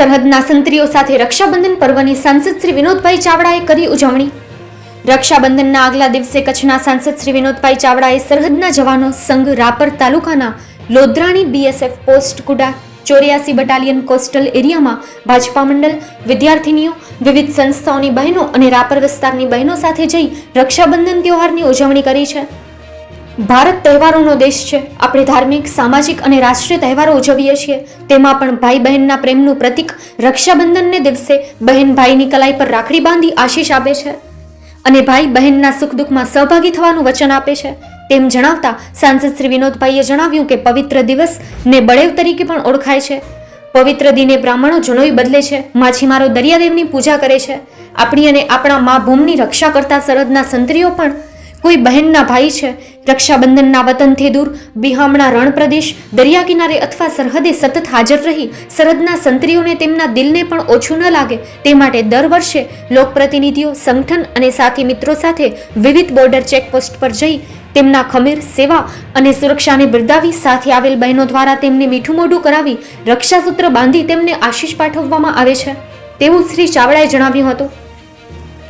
સરહદના સંત્રીઓ સાથે રક્ષાબંધન પર્વની સાંસદ શ્રી વિનોદભાઈ ચાવડાએ કરી ઉજવણી. રક્ષાબંધનના આગલા દિવસે કચ્છના સાંસદ શ્રી વિનોદભાઈ ચાવડાએ સરહદના જવાનો સંઘ રાપર તાલુકાના લોધરાણી બીએસએફ પોસ્ટ કુડા, ચોર્યાસી બટાલિયન કોસ્ટલ એરિયામાં ભાજપા મંડળ, વિદ્યાર્થીનીઓ, વિવિધ સંસ્થાઓની બહેનો અને રાપર વિસ્તારની બહેનો સાથે જઈ રક્ષાબંધન તહેવારની ઉજવણી કરી છે. ભારત તહેવારોનો દેશ છે. આપણે ધાર્મિક, સામાજિક અને રાષ્ટ્રીય તહેવારો ઉજવીએ છીએ. તેમાં પણ ભાઈ બહેનના પ્રેમનું પ્રતીક રક્ષાબંધનને દિવસે બહેન ભાઈની કલાઈ પર રાખડી બાંધી આશીષ આપે છે. અને ભાઈ બહેનના સુખ દુઃખમાં સહભાગી થવાનું વચન આપે છે. તેમ જણાવતા સાંસદ શ્રી વિનોદભાઈએ જણાવ્યું કે પવિત્ર દિવસ ને બળેવ તરીકે પણ ઓળખાય છે. પવિત્ર દિને બ્રાહ્મણો જનોઈ બદલે છે. માછીમારો દરિયાદેવની પૂજા કરે છે. આપણી અને આપણા મા ભૂમની રક્ષા કરતા સરહદના સંત્રીઓ પણ કોઈ બહેનના ભાઈ છે, રક્ષાબંધનના વતનથી દૂર, બિહામણા રણ પ્રદેશ, દરિયા કિનારે અથવા સરહદે સતત હાજર રહી, સરહદના સંત્રીઓને તેમના દિલને પણ ઓછું ન લાગે, તે માટે દર વર્ષે લોકપ્રતિનિધિઓ, સંગઠન અને સાથી મિત્રો સાથે વિવિધ બોર્ડર ચેકપોસ્ટ પર જઈ તેમના ખમીર, સેવા અને સુરક્ષાને બિરદાવી સાથે આવેલ બહેનો દ્વારા તેમને મીઠું મોઢું કરાવી રક્ષાસૂત્ર બાંધી તેમને આશીષ પાઠવવામાં આવે છે. તેવું શ્રી ચાવડાએ જણાવ્યું હતું.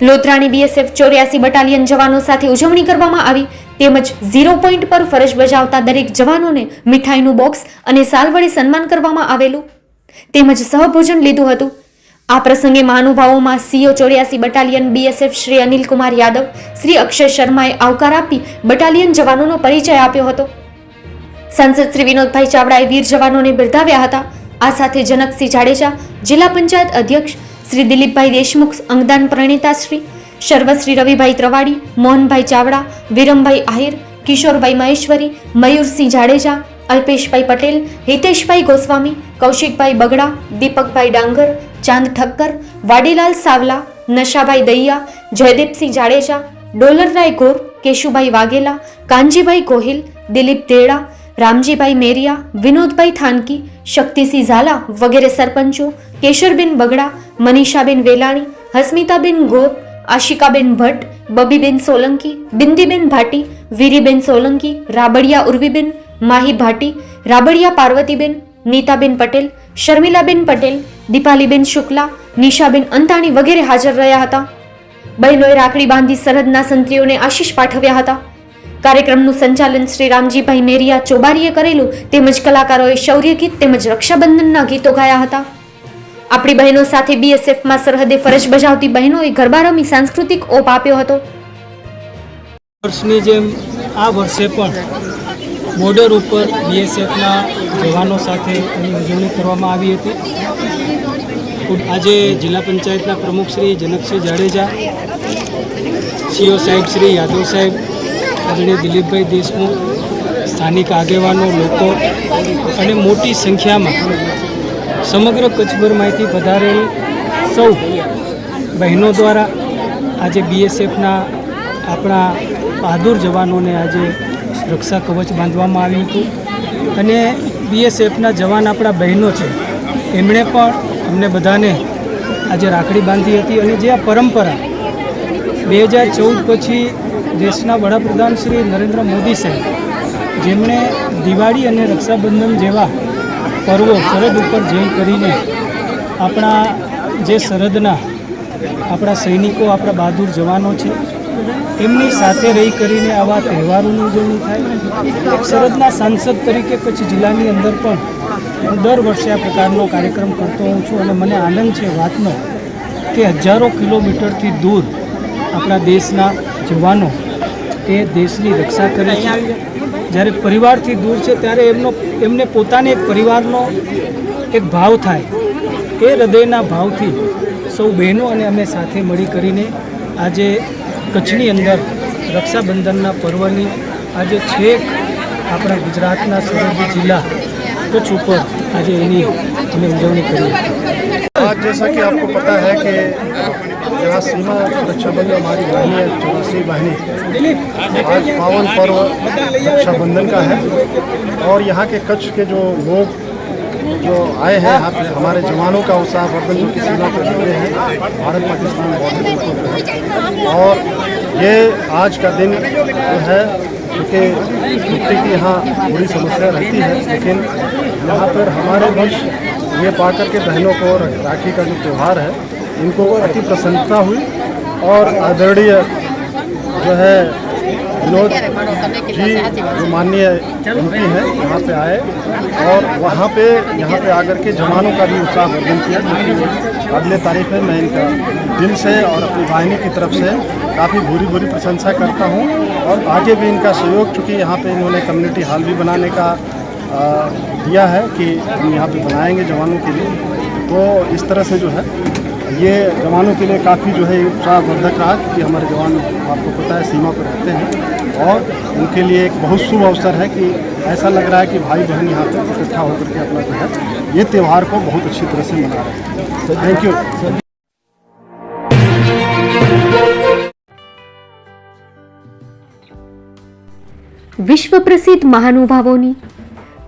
લોધરાણી બીએસએફ ચોર્યાસી બટાલિયન જવાનો સાથે ઉજવણી કરવામાં આવી, તેમજ ઝીરો પોઈન્ટ પર ફરજ બજાવતા દરેક જવાનોને મીઠાઈનું બોક્સ અને સાલ વડે સન્માન કરવામાં આવેલું. તેમજ સહભોજન લીધું હતું. આ પ્રસંગે મહાનુભાવોમાં સીઓ ચોર્યાસી બટાલિયન બીએસએફ શ્રી અનિલકુમાર યાદવ, શ્રી અક્ષય શર્માએ આવકાર આપી બટાલિયન જવાનોનો પરિચય આપ્યો હતો. સાંસદ શ્રી વિનોદભાઈ ચાવડાએ વીર જવાનોને બિરદાવ્યા હતા. આ સાથે જનકસિંહ જાડેજા, જિલ્લા પંચાયત અધ્યક્ષ શ્રી દિલીપભાઈ દેશમુખ, અંગદાન પ્રણેતાશ્રી સર્વશ્રી રવિભાઈ ત્રવાડી, મોહનભાઈ ચાવડા, વિરમભાઈ આહિર, કિશોરભાઈ મહેશ્વરી, મયુરસિંહ જાડેજા, અલ્પેશભાઈ પટેલ, હિતેશભાઈ ગોસ્વામી, કૌશિકભાઈ બગડા, દીપકભાઈ ડાંગર, ચાંદ ઠક્કર, વાડીલાલ સાવલા, નશાભાઈ દૈયા, જયદીપસિંહ જાડેજા, ડોલરરાય ગોર, કેશુભાઈ વાઘેલા, કાનજીભાઈ ગોહિલ, દિલીપ દેડા, રામજીભાઈ મેરિયા, વિનોદભાઈ થાનકી શક્તિસિંહ ઝાલા વગેરે સરપંચો, કેશરબેન બગડા, મનીષાબેન વેલાણી, હસ્મિતાબેન ગોર આશિકાબેન ભટ્ટ, બબીબેન સોલંકી, બિંદીબેન ભાટી, વીરીબેન સોલંકી, રાબડિયા ઉર્વીબેન, માહી ભાટી, રાબડિયા પાર્વતીબેન, નીતાબેન પટેલ, શર્મિલાબેન પટેલ, દીપાલીબેન શુક્લા, નિશાબેન અંતાણી વગેરે હાજર રહ્યા હતા. બહેનોએ રાખડી બાંધી સરહદના સંત્રીઓને આશીષ પાઠવ્યા હતા. કાર્યક્રમનું સંચાલન શ્રી રામજીભાઈ મેરિયા ચોબારીએ કરેલું, તેમજ કલાકારોએ શૌર્ય ગીત તેમજ રક્ષાબંધનના ગીતો ગાયા હતા. આપણી બહેનો સાથે બીએસએફમાં સરહદે ફરજ બજાવતી બહેનોએ ગરબા રમી સાંસ્કૃતિક ઓપ આપ્યો હતો. વર્ષની જેમ આ વર્ષે પણ બોર્ડર ઉપર બીએસએફના જવાનો સાથે ઉજવણી કરવામાં આવી હતી. આજે જિલ્લા પંચાયતના પ્રમુખ શ્રી જનકસિંહ જાડેજા, સીઓ સાહેબ શ્રી યાદવ સાહેબ આદરણીય દિલીપભાઈ દેશમુખ, સ્થાનિક આગેવાનો, લોકો અને મોટી સંખ્યામાં સમગ્ર કચ્છભરમાંથી પધારેલ સૌ બહેનો દ્વારા આજે બીએસએફના આપણા બહાદુર જવાનોને આજે રક્ષા કવચ બાંધવામાં આવ્યું હતું. અને બીએસએફના જવાન આપણા બહેનો છે, એમણે પણ અમને બધાને આજે રાખડી બાંધી હતી. અને જે આ પરંપરા બે હજાર ચૌદ પછી દેશના વડાપ્રધાન શ્રી નરેન્દ્ર મોદી સાહેબ, જેમણે દિવાળી અને રક્ષાબંધન જેવા પર્વો સરહદ ઉપર જઈ કરીને આપણા જે સરહદના આપણા સૈનિકો, આપણા બહાદુર જવાનો છે, એમની સાથે રહી કરીને આવા તહેવારોની ઉજવણી થાય. એક સરહદના સાંસદ તરીકે કચ્છ જિલ્લાની અંદર પણ હું દર વર્ષે આ પ્રકારનો કાર્યક્રમ કરતો હોઉં છું અને મને આનંદ છે વાતનો કે હજારો કિલોમીટરથી દૂર આપણા દેશના જવાનો એ દેશની રક્ષા કરે છે. જ્યારે પરિવારથી દૂર છે, ત્યારે એમનો એમને પોતાને એક પરિવારનો એક ભાવ થાય. એ હૃદયના ભાવથી સૌ બહેનો અને અમે સાથે મળી કરીને આજે કચ્છની અંદર રક્ષાબંધનના પર્વની આજે છેક આપણા ગુજરાતના સરહદી જિલ્લા કચ્છ ઉપર આજે એની અમે ઉજવણી કરી આજ જૈસા કે આપકો પતા હૈ કે कि यहाँ सीमा रक्षाबंधन हमारी बहनी है, चौरासी बहनी आज पावन पर्व रक्षाबंधन का है। और यहाँ के कच्छ के जो लोग जो आए हैं हमारे जवानों का उत्साहवर्धन जो की सीमा पर जुड़े हैं। भारत, पाकिस्तान बॉर्डर पर और ये आज का दिन जो है क्योंकि मिट्टी की यहाँ बड़ी समस्या रहती है। लेकिन यहाँ पर हमारे वंश, ये पा करके बहनों को राखी का जो त्यौहार है इनको अति प्रसन्नता हुई और आदरणीय जो है विनोद जी जो माननीय एम हैं यहाँ पे आए और वहाँ पे यहाँ पे आकर के जवानों का भी उत्साह वर्धन किया क्योंकि अगले तारीख में मैं इनका दिल से और अपनी वाहिनी की तरफ़ से काफ़ी भूरी भूरी प्रशंसा करता हूँ और आगे भी इनका सहयोग चूँकि यहाँ पे इन्होंने कम्युनिटी हॉल भी बनाने का आ, दिया है कि हम यहाँ पे बनाएँगे जवानों के लिए। तो इस तरह से जो है ये जवानों के लिए काफ़ी जो है उत्साहवर्धक रहा क्योंकि हमारे जवान आपको पता है सीमा पर रहते हैं और उनके लिए एक बहुत शुभ अवसर है कि ऐसा लग रहा है कि भाई बहन यहाँ पर इकट्ठा होकर के अपना जो है ये त्यौहार को बहुत अच्छी तरह से मना रहे हैं तो थैंक यू વિશ્વ પ્રસિદ્ધ મહાનુભાવોની